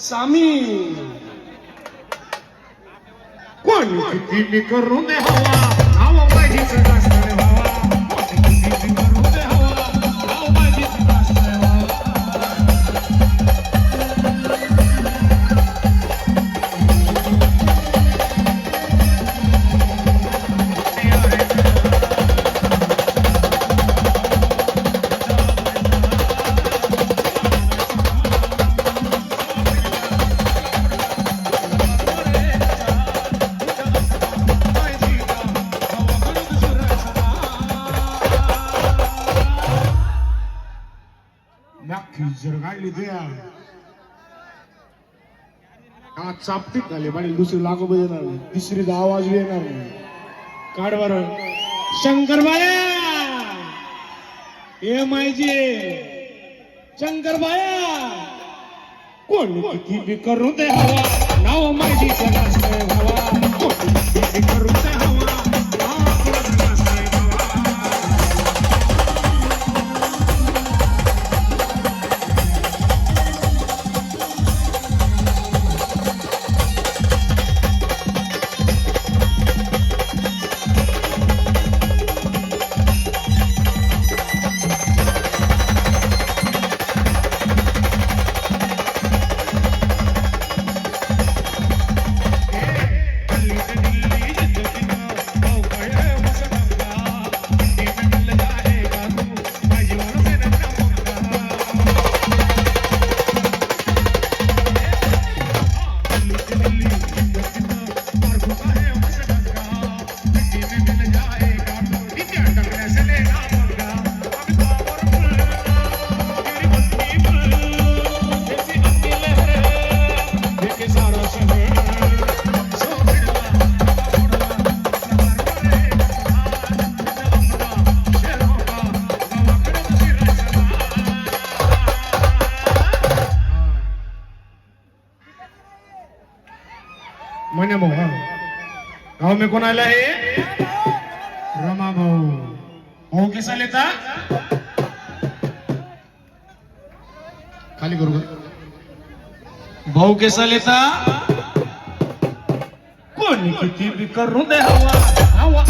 Sami. कोण किती करून हवा? हवा पाहिजे नक्की जर का चापटीत झाले आणि दुसरी लागू येणार नाही. तिसरीचा आवाज येणार नाही. काढ बर. शंकर बाया ए मायजी शंकर बाया कोण किती बी करू दे हवा. नाव. म्हणे भाऊ हा. गाव मी कोणाला आहे? रमा भाऊ. भाऊ कसा लेता खाली करू भाऊ कसा लेता कोणी किती बी करू दे हवा. हवा.